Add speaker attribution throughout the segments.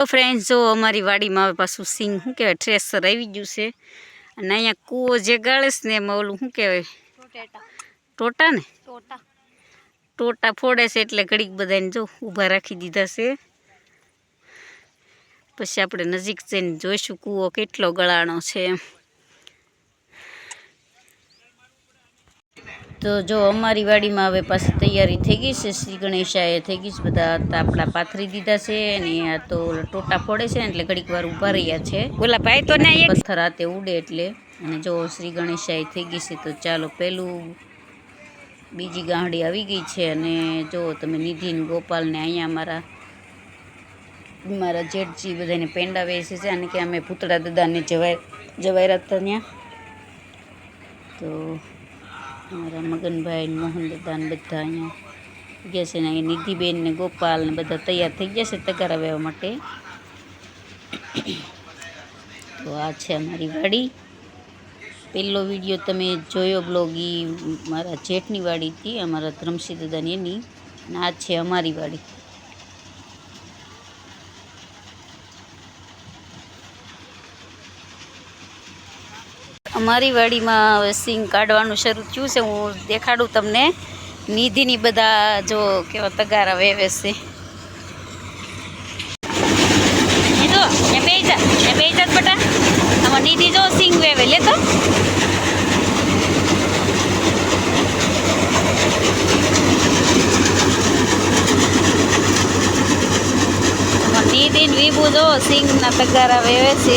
Speaker 1: તો ફ્રેન્ડ્સ જો અમારી વાડીમાં હવે પાછું સિંગ શું કહેવાય ટ્રેસર આવી ગયું છે. અને અહીંયા કૂવો જે ગાળે છે ને એમાં ઓલું શું કહેવાય? ટોટા ને?
Speaker 2: ટોટા.
Speaker 1: ટોટા ફોડે છે એટલે ઘડીક બધાને જો ઊભા રાખી દીધા છે. પછી આપણે નજીક જઈને જોઈશું કૂવો કેટલો ગળાણો છે. એમ તો જો અમારી વાડીમાં હવે પાછી તૈયારી થઈ ગઈ છે. શ્રી ગણેશાએ થઈ ગઈ છે. બધા તાપડા પાથરી દીધા છે અને આ તો ટોટા ફોડે છે ને એટલે ઘડીક વાર ઊભા રહ્યા છે. ઓલા ભાઈ તો ના પથ્થર હાથે ઉડે એટલે. અને જો શ્રી ગણેશાએ થઈ ગઈ છે તો ચાલો પહેલું બીજી ગાંડી આવી ગઈ છે. અને જો તમે નિધિન ગોપાલને અહીંયા અમારા મારા જેઠજી બધાને પેંડા વેચે છે અને કે અમે પૂતળા દાદાને જવાય જવાયરા હતા ત્યાં. તો અમારા મગનભાઈ ને મોહન દાદા ને બધા અહીંયા. ગયા છે ને અહીંયા નિધિબેન ને ગોપાલ ને બધા તૈયાર થઈ ગયા છે તગારા વેવા માટે. તો આ છે અમારી વાડી. પહેલો વીડિયો તમે જોયો બ્લોગ એ મારા જેઠની વાડી હતી, અમારા ધ્રમસિંહ દાદાની એની. અને આ છે અમારી વાડી. અમારી વાડીમાં હવે સિંગ કાઢવાનું શરૂ થયું છે. હું દેખાડું તમને. નિધિની બધા જો કેવા તગારા વેવે છે નીધો એ બે જા, એ બે જા બટા. આમાં નિધિ જો સિંગ વેવે, લે તો. નિધિ ને વિભુ જો સિંગના તગારા વેવે છે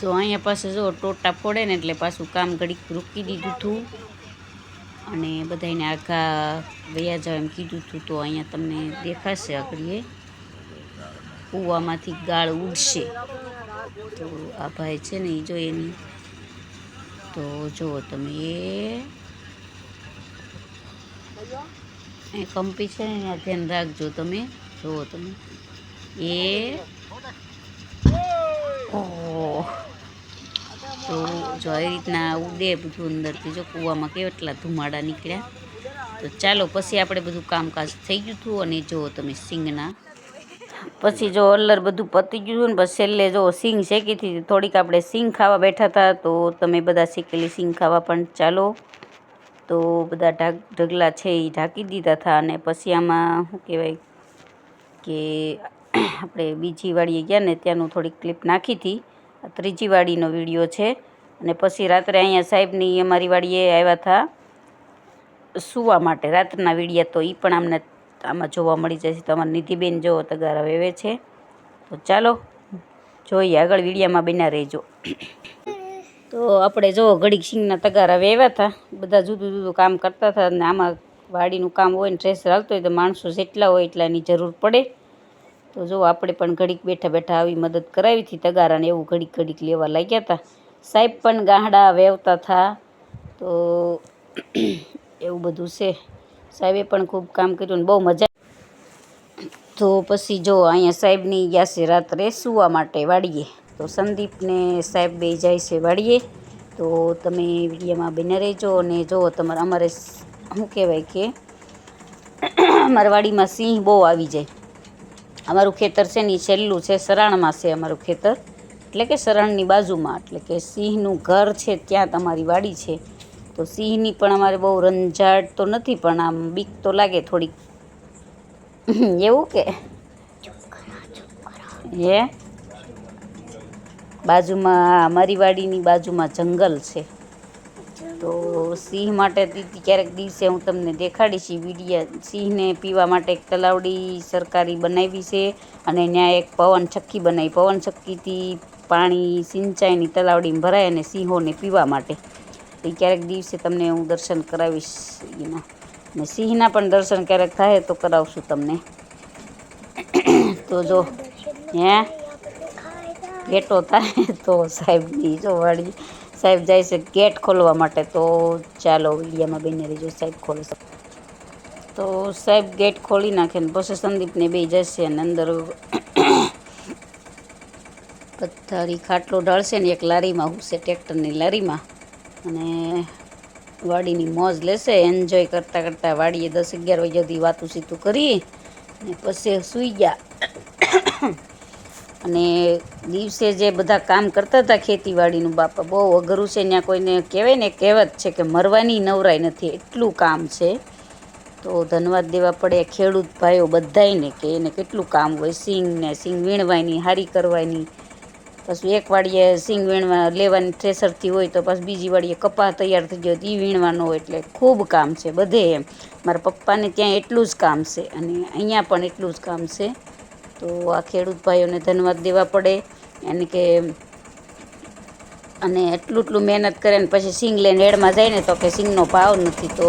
Speaker 1: તો અહીંયા પાસે જો ટોટા ફોડે ને એટલે પાછું કામ ઘડીક રોકી દીધું હતું અને બધાને આખા વયા જાવ એમ કીધું હતું તો અહીંયા તમને દેખાશે આગળ એ કૂવામાંથી ગાળ ઉડશે. તો આ ભાઈ છે ને એ જો એની. તો જુઓ તમે એ કંપી છે ને ધ્યાન રાખજો તમે. જુઓ તમે એ ઓહ તો જો આવી રીતના ઉડે બધું અંદરથી. જો કૂવામાં કેટલા ધુમાડા નીકળ્યા. તો ચાલો, પછી આપણે બધું કામકાજ થઈ ગયું હતું અને જો તમે સિંગના. પછી જો અલ્લર બધું પતી ગયું ને, પછી છેલ્લે જો સિંગ શેકી હતી થોડીક આપણે સિંગ ખાવા બેઠા હતા, તો તમે બધા શેકેલી સિંગ ખાવા પણ ચાલો. તો બધા ઢાક ઢગલા છે એ ઢાંકી દીધા હતા અને પછી આમાં શું કહેવાય કે આપણે બીજી વાડીએ ગયા ને, ત્યાંનું થોડીક ક્લિપ નાખી હતી. ત્રીજી વાડીનો વીડિયો છે. અને પછી રાત્રે અહીંયા સાહેબની અમારી વાડીએ આવ્યા હતા સૂવા માટે. રાત્રના વિડીયા તો એ પણ આમને આમાં જોવા મળી જશે તો અમારી નિધિબેન જો તગારા વેવે છે. તો ચાલો, જોઈએ આગળ વિડીયામાં બન્યા રહેજો. તો આપણે જો ઘડીક સિંગના તગારા વેવ્યા હતા બધા જુદું જુદું કામ કરતા હતા અને આમાં વાડીનું કામ હોય ને ટ્રેસ હાલતો હોય તો માણસો જેટલા હોય એટલાની જરૂર પડે. તો જો આપણે પણ ઘડીક બેઠા બેઠા આવી મદદ કરાવી હતી તગારાને એવું ઘડીક ઘડીક લેવા લાગ્યા હતા. સાહેબ પણ ગાહડા વેવતા હતા તો એવું બધું છે. સાહેબે પણ ખૂબ કામ કર્યું ને બહુ મજા તો પછી જો અહીંયા સાહેબની ગયા છે રાત્રે સૂવા માટે વાડીએ. તો સંદીપને સાહેબ બે જાય છે વાડીએ. તો તમે વિડીયોમાં બને રહેજો અને જો તમારે અમારે શું કહેવાય કે, અમારા વાડીમાં સિંહ બહુ આવી જાય. અમારું ખેતર છે ને છેલ્લું છે, સરાણમાં છે અમારું ખેતર. એટલે કે શરણની બાજુમાં, એટલે કે સિંહનું ઘર છે, ત્યાં તમારી વાડી છે. તો સિંહની પણ અમારે બહુ રંજાડ તો નથી, પણ આમ બીક તો લાગે થોડીક. એવું કે? હે? બાજુમાં, અમારી વાડીની બાજુમાં જંગલ છે. તો સિંહ માટે દીદી ક્યારેક દિવસે હું તમને દેખાડીશ વિડીયા. સિંહને પીવા માટે એક તલાવડી સરકારી બનાવી છે, અને ત્યાં એક પવન ચક્કી બનાવી. પવન ચક્કીથી પાણી સિંચાઈની તલાવડીમાં ભરાય અને સિંહોને પીવા માટે. એ ક્યારેક દિવસે તમને હું દર્શન કરાવીશ એના ને સિંહના પણ દર્શન ક્યારેક થાય તો કરાવશું તમને. તો જો, હે? ગેટો થાય તો સાહેબની જો વાળી સાહેબ જાય છે ગેટ ખોલવા માટે તો ચાલો વિડીયામાં બેને રહીજો સાહેબ ખોલે છે. તો સાહેબ ગેટ ખોલી નાખે ને પછી સંદીપને બે જશે અને અંદર પથ્થરી ખાટલો ઢળશે ને એક લારીમાં હુશે ટ્રેક્ટરની લારીમાં. અને વાડીની મોજ લેશે એન્જોય કરતાં કરતાં વાડીએ દસ અગિયાર વાગ્યા સુધી વાતું સીતું કરી ને પછી સૂઈ ગયા. અને દિવસે જે બધા કામ કરતા હતા ખેતીવાડીનું બાપા, બહુ અઘરું છે ત્યાં કોઈને કહેવાય ને, કહેવત છે કે મરવાની નવરાઈ નથી, એટલું કામ છે. તો ધન્યવાદ દેવા પડે, ખેડૂત ભાઈઓ બધાયને કે એને કેટલું કામ હોય સિંગને સિંગ વીણવાની, હારી કરવાની પછી એક વાડીએ સિંગ વીણવા લેવાની થ્રેસરથી હોય તો પછી બીજી વાળીએ કપા તૈયાર થઈ ગયો તો એ વીણવાનો હોય એટલે ખૂબ કામ છે બધે એમ. મારા પપ્પાને ત્યાં એટલું જ કામ છે અને અહીંયા પણ એટલું જ કામ છે. તો આ ખેડૂત ભાઈઓને ધન્યવાદ દેવા પડે. એને કે અને એટલું એટલું મહેનત કરે ને પછી સિંગ લઈને એડમાં જાય ને તો કે સિંગનો ભાવ નથી તો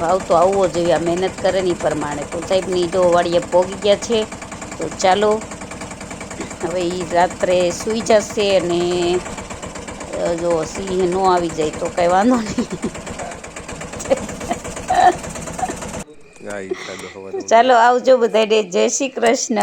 Speaker 1: ભાવ તો આવવો જોઈએ. આ મહેનત કરે ને એ પ્રમાણે. તો સાહેબની જો વાળીએ પોગી ગયા છે, તો ચાલો હવે એ રાત્રે સૂઈ જશે અને જો સિંહ ન આવી જાય તો કંઈ વાંધો નહીં. ચાલો આવજો બધાને જય શ્રી કૃષ્ણ.